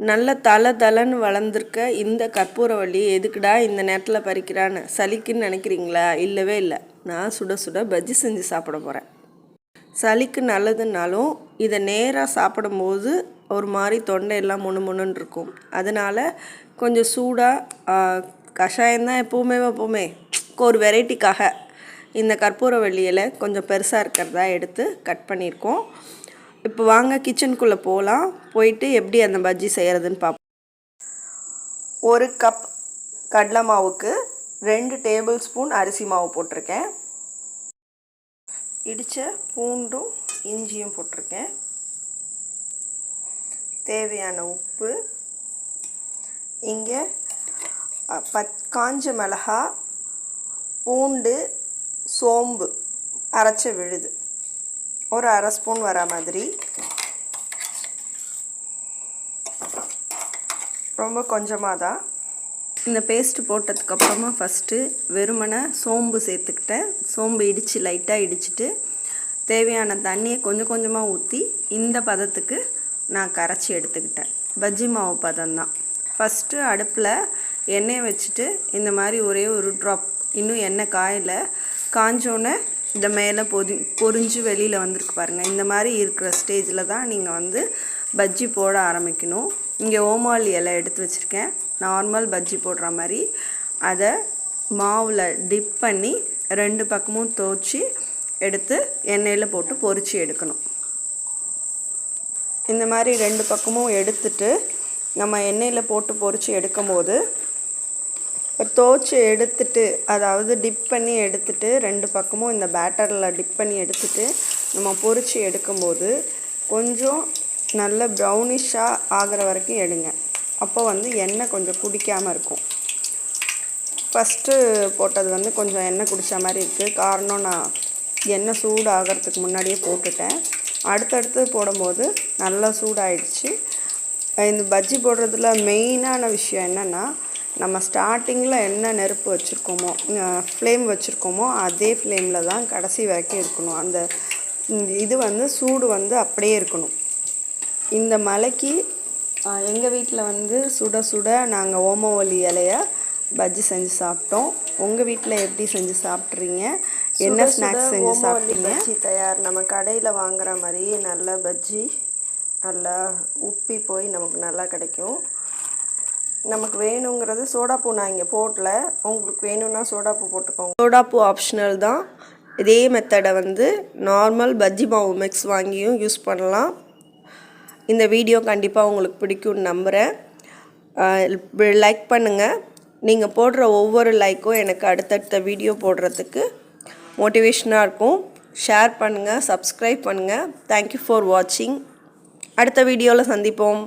நல்ல தலை தலன்னு வளர்ந்துருக்க இந்த கற்பூரவள்ளி எதுக்குடா இந்த நேரத்தில் பறிக்கிறான்னு சளிக்குன்னு நினைக்கிறீங்களா? இல்லவே இல்லை. நான் சுட சுட பஜ்ஜி செஞ்சு சாப்பிட போகிறேன் சளிக்கு நல்லதுன்னாலும் இதை நேராக சாப்பிடும்போது ஒரு மாதிரி தொண்டையெல்லாம் முணு முணுன்னு இருக்கும். அதனால் கொஞ்சம் சூடாக கஷாயம்தான் எப்போவுமே எப்போவுமே ஒரு வெரைட்டிக்காக இந்த கற்பூரவள்ளி இலை கொஞ்சம் பெருசாக இருக்கிறதா எடுத்து கட் பண்ணியிருக்கோம். இப்போ வாங்க கிச்சனுக்குள்ளே போகலாம் போயிட்டு எப்படி அந்த பஜ்ஜி செய்கிறதுன்னு பார்ப்போம் ஒரு கப் கடலை மாவுக்கு ரெண்டு டேபிள் ஸ்பூன் அரிசி மாவு போட்டிருக்கேன். இடித்த பூண்டும் இஞ்சியும் போட்டிருக்கேன். தேவையான உப்பு. இங்கே பத் காஞ்ச மிளகா பூண்டு சோம்பு அரைச்ச விழுது. ஒரு அரை ஸ்பூன் வர மாதிரி. ரொம்ப கொஞ்சமாக தான். இந்த பேஸ்ட் போட்டதுக்கப்புறமா ஃபஸ்ட்டு வெறுமனை சோம்பு சேர்த்துக்கிட்டேன். சோம்பு இடித்து லைட்டாக இடிச்சிட்டு தேவையான தண்ணியை கொஞ்சம் கொஞ்சமாக ஊற்றி இந்த பதத்துக்கு நான் கரைச்சி எடுத்துக்கிட்டேன். பஜ்ஜி மாவு பதம் தான். ஃபஸ்ட்டு அடுப்பில் எண்ணெயை வச்சுட்டு இந்த மாதிரி ஒரே ஒரு ட்ராப் இன்னும் எண்ணெய் காயில் காஞ்சோன்னே இந்த மேலே பொதி பொறிஞ்சு வெளியில் வந்திருக்கு பாருங்கள் இந்த மாதிரி இருக்கிற ஸ்டேஜில் தான் நீங்கள் வந்து பஜ்ஜி போட ஆரம்பிக்கணும். இங்கே ஓமால் இலை எடுத்து வச்சுருக்கேன். நார்மல் பஜ்ஜி போடுற மாதிரி. அதை மாவில் டிப் பண்ணி ரெண்டு பக்கமும் தோச்சி எடுத்து எண்ணெயில் போட்டு பொறிச்சு எடுக்கணும். இந்த மாதிரி ரெண்டு பக்கமும் எடுத்துட்டு நம்ம எண்ணெயில் போட்டு பொறிச்சு எடுக்கும்போது தோச்சு எடுத்துட்டு அதாவது டிப் பண்ணி எடுத்துட்டு ரெண்டு பக்கமும் இந்த பேட்டரில் டிப் பண்ணி எடுத்துட்டு நம்ம பொறிச்சு எடுக்கும்போது கொஞ்சம் நல்ல ப்ரௌனிஷாக ஆகிற வரைக்கும் எடுங்க. அப்போ வந்து எண்ணெய் கொஞ்சம் குடிக்காமல் இருக்கும். ஃபஸ்ட்டு போட்டது வந்து கொஞ்சம் எண்ணெய் குடித்த மாதிரி இருக்குது காரணம் நான் எண்ணெய் சூடு ஆகிறதுக்கு முன்னாடியே போட்டுட்டேன். அடுத்தடுத்து போடும்போது நல்லா சூடாயிடுச்சு. இந்த பஜ்ஜி போடுறதுல மெயினான விஷயம் என்னென்னா நம்ம ஸ்டார்டிங்கில் என்ன நெருப்பு வச்சுருக்கோமோ ஃப்ளேம் வச்சுருக்கோமோ அதே ஃப்ளேமில் தான் கடைசி வரைக்கும் இருக்கணும். அந்த இது வந்து சூடு வந்து அப்படியே இருக்கணும். இந்த மலைக்கு எங்கள் வீட்டில் வந்து சுட சுட நாங்கள் ஓமவல்லி இலைய பஜ்ஜி செஞ்சு சாப்பிட்டோம். உங்கள் வீட்டில் எப்படி செஞ்சு சாப்பிட்றீங்க? என்ன ஸ்நாக்ஸ் செஞ்சு சாப்பிட்டீங்க? பஜ்ஜி தயார். நம்ம கடையில் வாங்குற மாதிரி நல்ல பஜ்ஜி நல்லா உப்பி போய் நமக்கு நல்லா கிடைக்கும். நமக்கு வேணுங்கிறது சோடாப்பூ நான் இங்கே போடல. உங்களுக்கு வேணும்னா சோடாப்பூ போட்டுக்கோங்க. சோடாப்பூ ஆப்ஷனல் தான். இதே மெத்தடை வந்து நார்மல் பஜ்ஜி மாவு மிக்ஸ் வாங்கியும் யூஸ் பண்ணலாம். இந்த வீடியோ கண்டிப்பாக உங்களுக்கு பிடிக்கும்னு நம்புகிறேன் லைக் பண்ணுங்கள் நீங்கள் போடுற ஒவ்வொரு லைக்கும் எனக்கு அடுத்தடுத்த வீடியோ போடுறதுக்கு மோட்டிவேஷனாக இருக்கும். ஷேர் பண்ணுங்கள் சப்ஸ்கிரைப் பண்ணுங்கள் தேங்க்யூ ஃபார் வாட்சிங் அடுத்த வீடியோவில் சந்திப்போம்.